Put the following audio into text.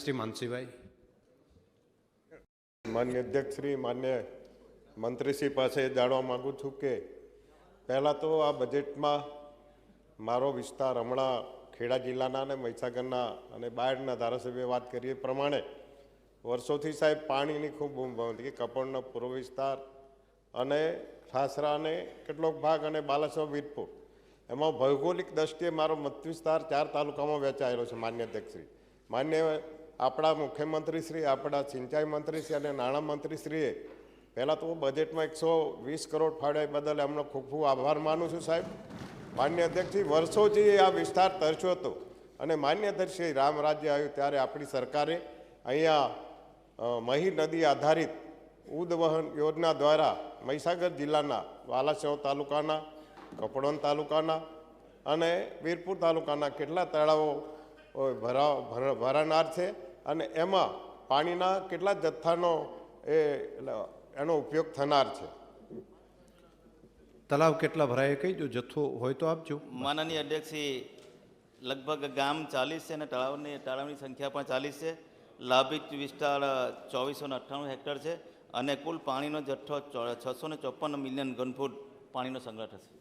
શ્રી માનસીભાઈ. માન્ય અધ્યક્ષશ્રી માન્ય મંત્રીશ્રી પાસે જાણવા માગું છું કે પહેલાં તો આ બજેટમાં મારો વિસ્તાર હમણાં ખેડા જિલ્લાના અને મહીસાગરના અને બાયડના ધારાસભ્ય વાત કરીએ પ્રમાણે વર્ષોથી સાહેબ પાણીની ખૂબ બૂમ હતી કે કપડનો પૂર્વ વિસ્તાર અને ઠાસરાને કેટલોક ભાગ અને બાલાસર, વીરપુર. એમાં ભૌગોલિક દ્રષ્ટિએ મારો મત વિસ્તાર ચાર તાલુકામાં વહેંચાયેલો છે, માન્ય અધ્યક્ષશ્રી માન્ય આપણા મુખ્યમંત્રીશ્રી આપણા સિંચાઈ મંત્રીશ્રી અને નાણાં મંત્રીશ્રીએ પહેલાં તો હું બજેટમાં એકસો વીસ કરોડ ફાળવ્યા બદલ એમનો ખૂબ ખૂબ આભાર માનું છું સાહેબ. માન્ય અધ્યક્ષજી વર્ષોથી આ વિસ્તાર તરસ્યો હતો અને માન્ય અધ્યક્ષશ્રી રામ રાજ્ય આવ્યું ત્યારે આપણી સરકારે અહીંયા મહી નદી આધારિત ઉદવહન યોજના દ્વારા મહીસાગર જિલ્લાના વાલાસવ તાલુકાના, કપડોન તાલુકાના અને વીરપુર તાલુકાના કેટલા તળાવો ભર- ભરાનાર છે. અને એમાં પાણીના કેટલા જથ્થાનો એ એનો ઉપયોગ થનાર છે? તલાવ કેટલા ભરાય એ કહી દો જથ્થો હોય તો આપજો. માનનીય અધ્યક્ષશ્રી લગભગ ગામ ચાલીસ છે અને તળાવની તળાવની સંખ્યા પણ ચાલીસ છે. લાભિત વિસ્તાર ચોવીસો ને અઠ્ઠાણું હેક્ટર છે અને કુલ પાણીનો જથ્થો છસો ને ચોપન મિલિયન ઘનફૂટ પાણીનો સંગ્રહ થશે.